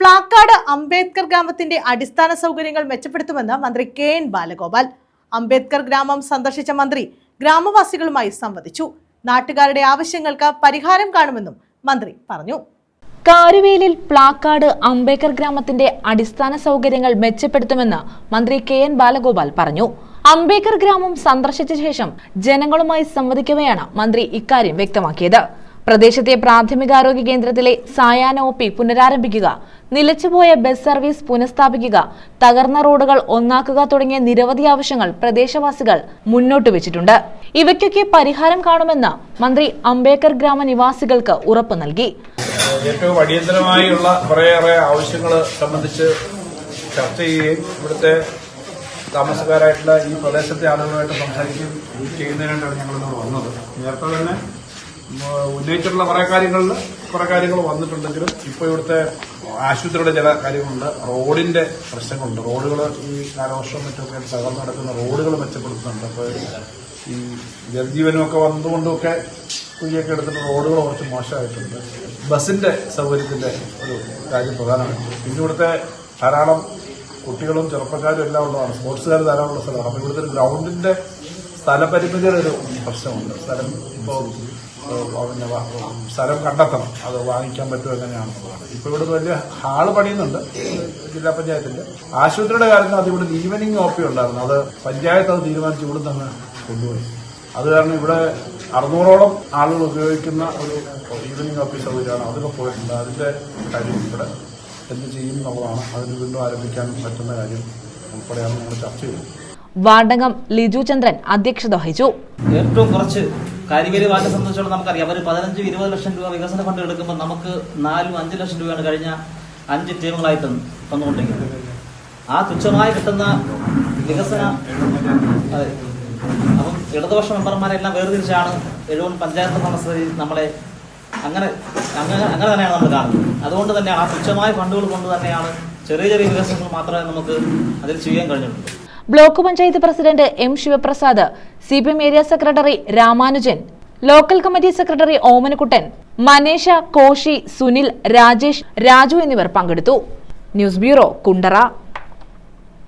പ്ലാക്കാട് അംബേദ്കർ ഗ്രാമത്തിന്റെ അടിസ്ഥാന സൗകര്യങ്ങൾ മെച്ചപ്പെടുത്തുമെന്ന് മന്ത്രി കെ എൻ ബാലഗോപാൽ. അംബേദ്കർ ഗ്രാമം സന്ദർശിച്ച മന്ത്രി ഗ്രാമവാസികളുമായി സംവദിച്ചു. നാട്ടുകാരുടെ ആവശ്യങ്ങൾക്ക് പരിഹാരം കാണുമെന്നും മന്ത്രി പറഞ്ഞു. കാരുവേലിൽ പ്ലാക്കാട് അംബേദ്കർ ഗ്രാമത്തിന്റെ അടിസ്ഥാന സൗകര്യങ്ങൾ മെച്ചപ്പെടുത്തുമെന്ന് മന്ത്രി കെ എൻ ബാലഗോപാൽ പറഞ്ഞു. അംബേദ്കർ ഗ്രാമം സന്ദർശിച്ച ശേഷം ജനങ്ങളുമായി സംവദിക്കവെയാണ് മന്ത്രി ഇക്കാര്യം വ്യക്തമാക്കിയത്. പ്രദേശത്തെ പ്രാഥമികാരോഗ്യ കേന്ദ്രത്തിലെ സായാഹ്ന ഒ പി പുനരാരംഭിക്കുക നിലച്ചുപോയ ബസ് സർവീസ് പുനഃസ്ഥാപിക്കുക തകർന്ന റോഡുകൾ ഒന്നാക്കുക തുടങ്ങിയ നിരവധി ആവശ്യങ്ങൾ പ്രദേശവാസികൾ മുന്നോട്ട് വെച്ചിട്ടുണ്ട്. ഇവയ്ക്കൊക്കെ പരിഹാരം കാണുമെന്ന് മന്ത്രി അംബേദ്കർ ഗ്രാമ നിവാസികൾക്ക് ഉറപ്പു നൽകി. ഏറ്റവും അടിയന്തരമായുള്ള കുറേയേറെ ആവശ്യങ്ങൾ സംബന്ധിച്ച് ചർച്ച ചെയ്യുകയും ഇവിടുത്തെ താമസക്കാരായിട്ടുള്ള ഈ പ്രദേശത്തെ ആളുകളുമായിട്ട് സംസാരിക്കുകയും ചെയ്യുന്നതിനായിട്ടാണ് ഞങ്ങളിന്ന് വന്നത്. നേരത്തെ തന്നെ ഉന്നയിച്ചിട്ടുള്ള കുറേ കാര്യങ്ങളിൽ കുറേ കാര്യങ്ങൾ വന്നിട്ടുണ്ടെങ്കിലും ഇപ്പോൾ ഇവിടുത്തെ ആശുപത്രിയുടെ ചില കാര്യങ്ങളുണ്ട്. റോഡിന്റെ പ്രശ്നങ്ങളുണ്ട്. റോഡുകൾ ഈ കാലവർഷം മറ്റൊക്കെ തകർന്നു നടക്കുന്ന റോഡുകൾ മെച്ചപ്പെടുത്തുന്നുണ്ട്. അപ്പോൾ ഈ ജലജീവനും ഒക്കെ വന്നതുകൊണ്ടുമൊക്കെ കുഴിയൊക്കെ എടുത്തിട്ട് റോഡുകൾ കുറച്ച് മോശമായിട്ടുണ്ട്. ബസിന്റെ സൗകര്യത്തിന്റെ ഒരു കാര്യം പ്രധാനമാണ്. പിന്നെ ഇവിടുത്തെ ധാരാളം കുട്ടികളും ചെറുപ്പക്കാരും എല്ലാം ഉള്ളതാണ്. സ്പോർട്സുകാർ ധാരാളം ഉള്ള സ്ഥലമാണ്. അപ്പോൾ ഇവിടുത്തെ ഗ്രൗണ്ടിന്റെ സ്ഥലപരിമിതിയുടെ ഒരു പ്രശ്നമുണ്ട്. സ്ഥലം ഇപ്പോൾ പിന്നെ സ്ഥലം കണ്ടെത്തണം. അത് വാങ്ങിക്കാൻ പറ്റുമോ എങ്ങനെയാണെന്നുള്ളതാണ് ഇപ്പോൾ ഇവിടെ വലിയ ഹാൾ പണിയുന്നുണ്ട്. ജില്ലാ പഞ്ചായത്തിന്റെ ആശുപത്രിയുടെ കാര്യത്തിൽ അത് ഇവിടെ ഈവനിങ് ഓപ്പി ഉണ്ടായിരുന്നു. അത് പഞ്ചായത്ത് അത് തീരുമാനിച്ച് ഇവിടെ തന്നെ കൊണ്ടുപോയി. അത് കാരണം ഇവിടെ അറുന്നൂറോളം ആളുകൾ ഉപയോഗിക്കുന്ന ഒരു ഈവനിങ് ഓഫീസ് സൗകര്യമാണ് അതൊക്കെ പോയിട്ടുണ്ട്. അതിന്റെ കാര്യം ഇവിടെ എന്ത് ചെയ്യും എന്നുള്ളതാണ് അതിന് വീണ്ടും ആരംഭിക്കാൻ പറ്റുന്ന കാര്യം ഉൾപ്പെടെയാണ് നമ്മൾ ചർച്ച ചെയ്യുന്നത്. വാർഡംഗം ലിജു ചന്ദ്രൻ അധ്യക്ഷത വഹിച്ചു. ഏറ്റവും കുറച്ച് കരിവേലി വാർഡിനെ സംബന്ധിച്ചോളം നമുക്കറിയാം. അവർ പതിനഞ്ച് ഇരുപത് ലക്ഷം രൂപ വികസന ഫണ്ട് എടുക്കുമ്പോൾ നമുക്ക് നാലും അഞ്ച് ലക്ഷം രൂപയാണ് കഴിഞ്ഞ അഞ്ച് ടീമുകളായി തന്നു തന്നുകൊണ്ടിരിക്കുന്നത് ആ തുച്ഛമായി കിട്ടുന്ന വികസന അപ്പം ഇടതുപക്ഷ മെമ്പർമാരെല്ലാം വേർതിരിച്ചാണ് എഴുപത് പഞ്ചായത്ത് സമസ്തയിൽ നമ്മളെ അങ്ങനെ അങ്ങനെ അങ്ങനെ തന്നെയാണ് നമ്മൾ കാണുന്നത്. അതുകൊണ്ട് തന്നെ ആ തുച്ഛമായ ഫണ്ടുകൾ കൊണ്ട് തന്നെയാണ് ചെറിയ ചെറിയ വികസനങ്ങൾ മാത്രമേ നമുക്ക് അതിൽ ചെയ്യാൻ കഴിഞ്ഞിട്ടുള്ളൂ. Block panchayat president M Sivaprasad C P M area secretary Ramanujan local committee secretary Omanakuttan Manesha Koshy Sunil Rajesh Raju എന്നിവർ പങ്കെടുത്തു. News bureau Kundara.